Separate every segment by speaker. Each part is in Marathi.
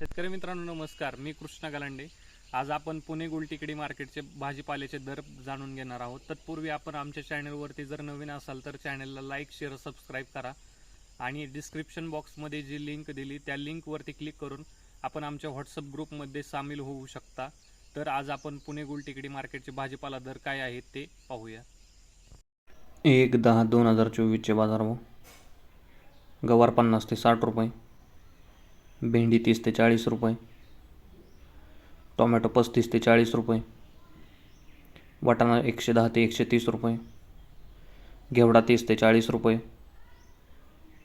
Speaker 1: शेतकरी मित्रांनो नमस्कार. मी कृष्णा गलांडे. आज आपण पुणे गुलटिकडी मार्केटचे भाजीपाल्याचे दर जाणून घेणार आहोत. तत्पूर्वी आपण आमच्या चॅनलवरती जर नवीन असाल तर चॅनलला लाईक शेअर सबस्क्राईब करा आणि डिस्क्रिप्शन बॉक्समध्ये जी लिंक दिली त्या लिंकवरती क्लिक करून आपण आमच्या व्हॉट्सअप ग्रुपमध्ये सामील होऊ शकता. तर आज आपण पुणे गुलटिकडी मार्केटचे भाजीपाला दर काय आहेत ते पाहूया.
Speaker 2: एक दहा दोन हजार चोवीसचे बाजारभाव गवार पन्नास ते साठ रुपये. भेंडी तीस ते चाळीस रुपये. टोमॅटो पस्तीस ते चाळीस रुपये. वाटाणा एकशे दहा ते एकशे तीस रुपये. घेवडा तीस ते चाळीस रुपये.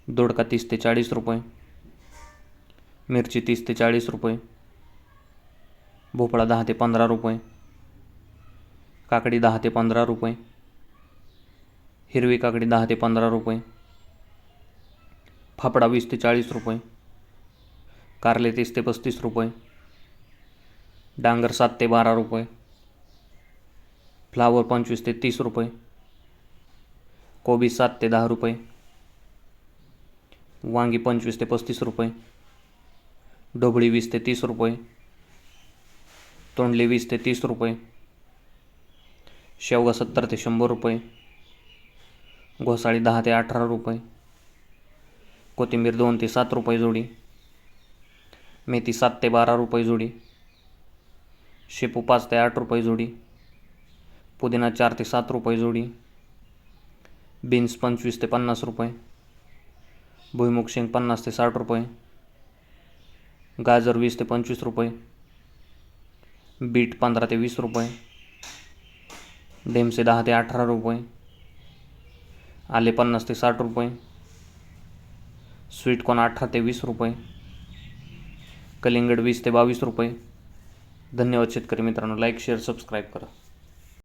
Speaker 2: दोडका तीस ते चाळीस रुपये. मिरची तीस ते चाळीस रुपये. भोपळा दहा ते पंधरा रुपये. काकडी दहा ते पंधरा रुपये. हिरवी काकडी दहा ते पंधरा रुपये. फाफडा वीस ते चाळीस रुपये. कारले तीस ते पस्तीस रुपये. डांगर सात ते बारा रुपये. फ्लावर पंचवीस ते तीस रुपये. कोबी सात ते दहा रुपये. वांगी पंचवीस ते पस्तीस रुपये. ढोबळी वीस ते तीस रुपये. तोंडली वीस ते तीस रुपये. शेवगा सत्तर ते शंभर रुपये. घोसाळी दहा ते अठरा रुपये. कोथिंबीर दोन ते सात रुपये जोडी. मेथी सात ते बारा रुपये जोडी. शेपू पाच ते आठ रुपये जोडी. पुदिना चार ते सात रुपये जोडी. बीन्स पंचवीस ते पन्नास रुपये. भुईमुग शेंग पन्नास ते साठ रुपये. गाजर वीस ते पंचवीस रुपये. बीट पंधरा ते वीस रुपये. डेमसे दहा ते अठरा रुपये. आले पन्नास ते साठ रुपये. स्वीटकॉर्न अठरा ते वीस रुपये. कलिंगड वीस ते बावीस रुपये. धन्यवाद शेतकरी मित्रांनो. लाईक शेअर सबस्क्राईब करा.